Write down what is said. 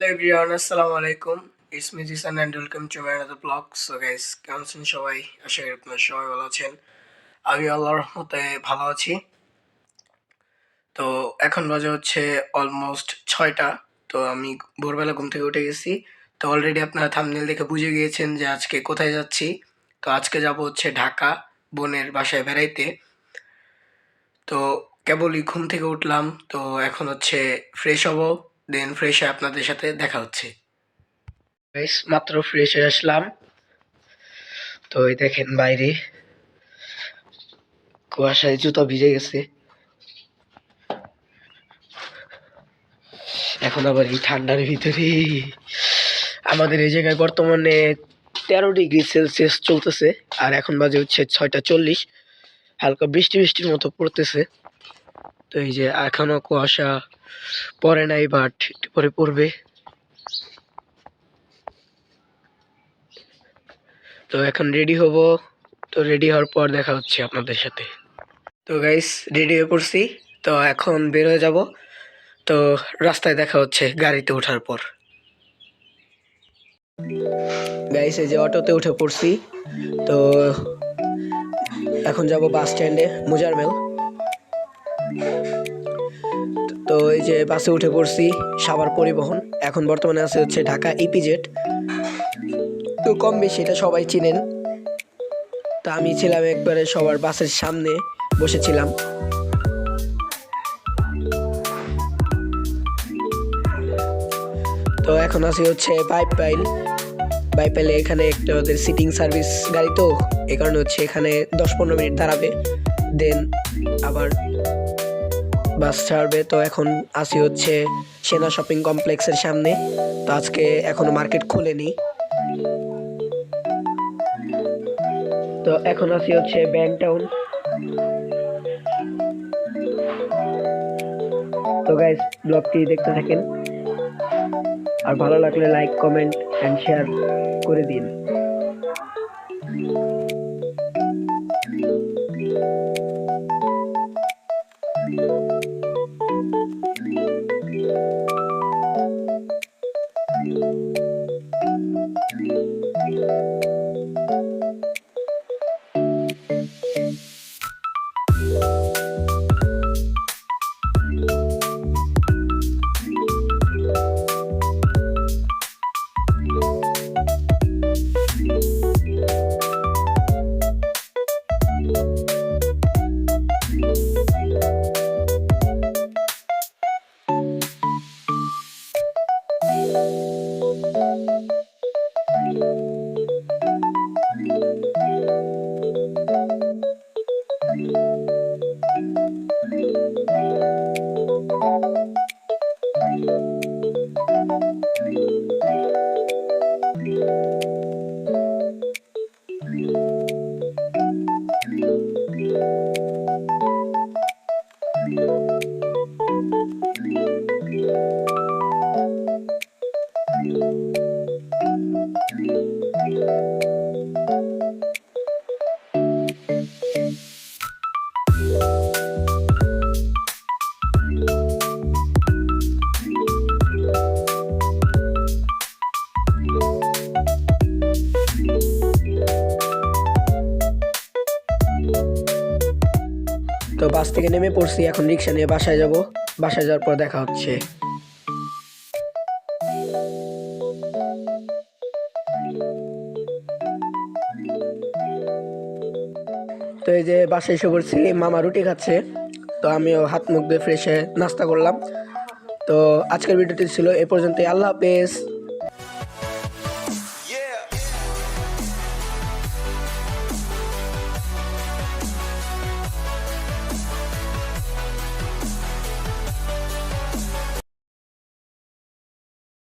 Hello everyone আসসালামু আলাইকুম it's me Jisan and welcome to my another blog so guys কেমন আছেন সবাই? আশা করি আপনারা সবাই ভালো আছেন। আমি আল্লাহর রহমতে ভালো আছি। তো এখন বাজে হচ্ছে অলমোস্ট ছয়টা। তো আমি ভোরবেলা ঘুম থেকে উঠে গেছি। তো অলরেডি আপনারা থামনেল দেখে বুঝে গিয়েছেন যে আজকে কোথায় যাচ্ছি। তো আজকে যাব হচ্ছে ঢাকা, বোনের বাসায় বেড়াইতে। তো কেবলই ঘুম থেকে উঠলাম। তো এখন হচ্ছে ফ্রেশ হব। দেন ফ্রেশ আপনাদের সাথে দেখা হচ্ছে। মাত্র ফ্রেশ হয়ে আসলাম। তো এই দেখেন বাইরে। কুয়াশায় জুতো ভিজে গেছে। এখন আবার এই ঠান্ডার ভিতরে। আমাদের এই জায়গায় বর্তমানে তেরো ডিগ্রি সেলসিয়াস চলতেছে, আর এখন বাজে হচ্ছে ছয়টা চল্লিশ। হালকা বৃষ্টি বৃষ্টির মতো পড়তেছে। তো এই যে এখনও কুয়াশা পরে নাই বাট একটু পরে পড়বে। তো এখন রেডি হব। তো রেডি হওয়ার পর দেখা হচ্ছে আপনাদের সাথে। তো গাইস রেডি হয়ে পড়ছি। তো এখন বের হয়ে যাব। তো রাস্তায় দেখা হচ্ছে গাড়িতে ওঠার পর। গাইস এই যে অটোতে উঠে পড়ছি। তো এখন যাব বাস স্ট্যান্ডে মুজারমেল তো এই যে বাসে উঠে পড়ছি সাভার পরিবহন। এখন বর্তমানে আছে হচ্ছে ঢাকা ইপিজেড তো কম বেশি এটা সবাই চিনেন। তা আমি ছিলাম একবারে সবার বাসের সামনে, বসেছিলাম। তো এখন আছে হচ্ছে পাইপ পাইল বাইপাইলে এখানে একটা ওদের সিটিং সার্ভিস গাড়ি তো এই কারণে হচ্ছে এখানে দশ পনেরো মিনিট দাঁড়াবে। দেন আবার বাস ছাড়বে। তো এখন আসি হচ্ছে সেনা শপিং কমপ্লেক্সের সামনে। তো আজকে এখনও মার্কেট খুলেনি। তো এখন আসি হচ্ছে ব্যাংক টাউন। তো গাইজ ব্লগটি দেখতে থাকেন। আর ভালো লাগলে লাইক কমেন্ট অ্যান্ড শেয়ার করে দিন। বাস থেকে নেমে পড়ছি, এখন রিক্সা নিয়ে বাসায় যাব। বাসায় যাওয়ার পর দেখা হচ্ছে। তো এই যে বাসায় এসে পড়ছি, মামা রুটি খাচ্ছে। তো আমিও হাত মুখ দিয়ে ফ্রেশে নাস্তা করলাম। তো আজকের ভিডিওটি ছিল এ পর্যন্তই। আল্লাহ হাফেজ।